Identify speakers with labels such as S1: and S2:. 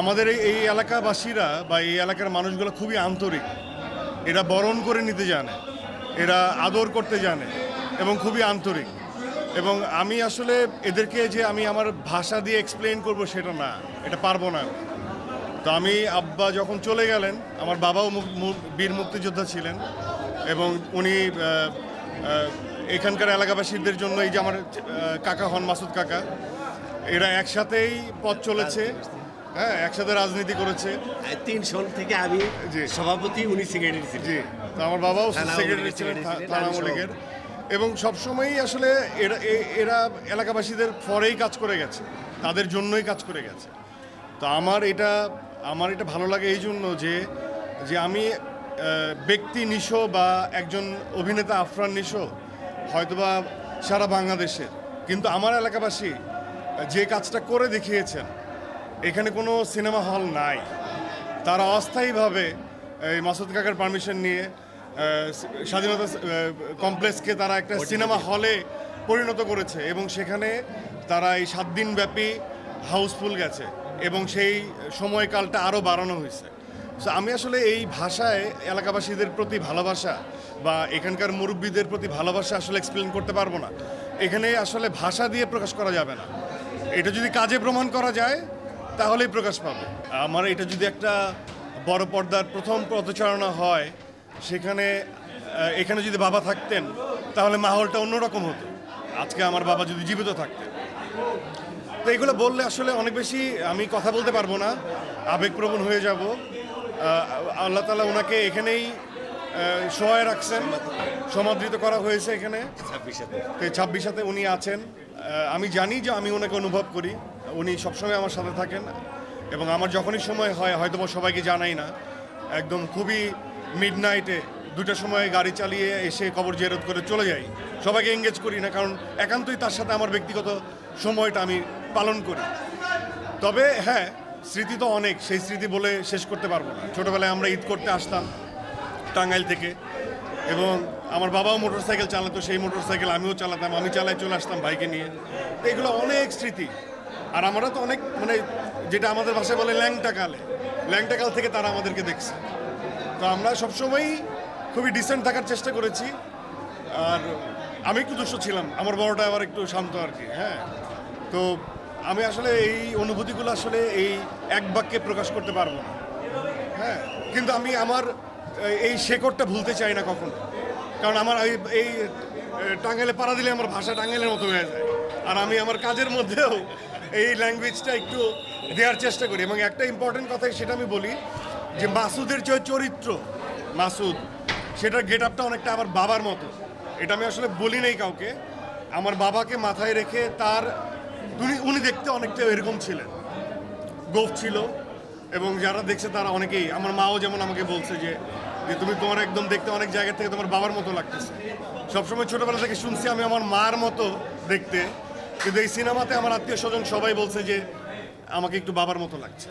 S1: আমাদের এই এলাকাবাসীরা বা এই এলাকার মানুষগুলো খুবই আন্তরিক। এরা বরণ করে নিতে জানে। এরা আদর করতে জানে এবং খুবই আন্তরিক। এবং আমি আসলে এদেরকে যে আমি আমার ভাষা দিয়ে এক্সপ্লেন করব সেটা না, এটা পারব না তো আমি আব্বা যখন চলে গেলেন, আমার বাবাও বীর মুক্তিযোদ্ধা ছিলেন এবং উনি এখানকার এলাকাবাসীদের জন্য এই যে আমার কাকা হন মাসুদ কাকা, এরা একসাথেই পথ চলেছে। হ্যাঁ একসাথে রাজনীতি করেছে।
S2: তিন সন থেকে আমি। সভাপতি উনি সেক্রেটারি ছিলেন।
S1: জি তো আমার বাবাও সেক্রেটারি ছিলেন থানা
S2: আমি
S1: এবং সবসময়ই আসলে এরা এরা এলাকাবাসীদের পরেই কাজ করে গেছে তাদের জন্যই কাজ করে গেছে। তো আমার এটা আমার এটা ভালো লাগে এই জন্য যে যে আমি ব্যক্তি নিশো বা একজন অভিনেতা আফরান নিশো হয়তোবা সারা বাংলাদেশের। কিন্তু আমার এলাকাবাসী যে কাজটা করে দেখিয়েছেন এখানে কোনো সিনেমা হল নাই। তারা অস্থায়ীভাবে এই মাসুদ কাকার পারমিশন নিয়ে স্বাধীনতা কমপ্লেক্সকে তারা একটা সিনেমা হলে পরিণত করেছে এবং সেখানে তারা এই সাত দিন ব্যাপী হাউসফুল গেছে এবং সেই সময়কালটা আরও বাড়ানো হয়েছে। সো আমি আসলে এই ভাষায় এলাকাবাসীদের প্রতি ভালোবাসা বা এখানকার মুরব্বীদের প্রতি ভালোবাসা আসলে এক্সপ্লেন করতে পারব না। এখানে আসলে ভাষা দিয়ে প্রকাশ করা যাবে না। এটা যদি কাজে প্রমাণ করা যায় তাহলেই প্রকাশ পাবে। আমার এটা যদি একটা বড় পর্দার প্রথম পদচারণা হয়, সেখানে এখানে যদি বাবা থাকতেন, তাহলে মাহলটা অন্যরকম হতো। আজকে আমার বাবা যদি জীবিত থাকতেন। তো এগুলো বললে আসলে অনেক বেশি আমি কথা বলতে পারব না। আবেগপ্রবণ হয়ে যাব। আল্লাহ তালা ওনাকে এখানেই সহায় রাখছেন। সমাদৃত করা হয়েছে এখানে।
S2: ছাব্বিশে
S1: ছাব্বিশাতে উনি আছেন। আমি জানি যে আমি ওনাকে অনুভব করি। উনি সবসময় আমার সাথে থাকেন এবং আমার যখনই সময় হয় হয়তো বা সবাইকে জানাই না। একদম খুবই মিড নাইটে দুটার সময় গাড়ি চালিয়ে এসে কবর জেরত করে চলে যাই। সবাইকে এঙ্গেজ করি না কারণ একান্তই তার সাথে আমার ব্যক্তিগত সময়টা আমি পালন করি। তবে হ্যাঁ স্মৃতি তো অনেক। সেই স্মৃতি বলে শেষ করতে পারব না। ছোটোবেলায় আমরা ঈদ করতে আসতাম। টাঙ্গাইল থেকে। এবং আমার বাবাও মোটরসাইকেল চালাতো, সেই মোটরসাইকেল আমিও চালাতাম, আমি চালাই চলে আসতাম বাইকে নিয়ে। তো এগুলো অনেক স্মৃতি। আর আমরা তো অনেক মানে যেটা আমাদের ভাষায় বলে ল্যাংটাকালে ল্যাংটাকাল থেকে তারা আমাদেরকে দেখছে। তো আমরা সবসময়ই খুবই ডিসেন্ট থাকার চেষ্টা করেছি। আর আমি একটু দুষ্ট ছিলাম। আমার বড়টা আবার একটু শান্ত আর কি হ্যাঁ। তো আমি আসলে এই অনুভূতিগুলো আসলে এই এক বাক্যে প্রকাশ করতে পারব না। হ্যাঁ কিন্তু আমি আমার এই শেকড়টা ভুলতে চাই না কখনো। কারণ আমার এই এই টাঙ্গাইলে পাড়া দিলে আমার ভাষা টাঙ্গাইলের মতো হয়ে যায়। আর আমি আমার কাজের মধ্যেও এই ল্যাঙ্গুয়েজটা একটু দেওয়ার চেষ্টা করি। এবং একটা ইম্পর্টেন্ট কথা সেটা আমি বলি যে মাসুদের যে চরিত্র, মাসুদ, সেটার গেট আপটা অনেকটা আমার বাবার মতো। এটা আমি আসলে বলি নাই কাউকে। আমার বাবাকে মাথায় রেখে তার, উনি উনি দেখতে অনেকটা এরকম ছিলেন। গোফ ছিল এবং যারা দেখছে তারা অনেকেই, আমার মাও যেমন আমাকে বলছে যে যে তুমি তোমার একদম দেখতে অনেক জায়গা থেকে তোমার বাবার মতো লাগতেছে। সবসময় ছোটোবেলা থেকে শুনছি আমি আমার মার মতো দেখতে। কিন্তু এই সিনেমাতে আমার আত্মীয় স্বজন সবাই বলছে যে, আমাকে একটু বাবার মতো লাগছে।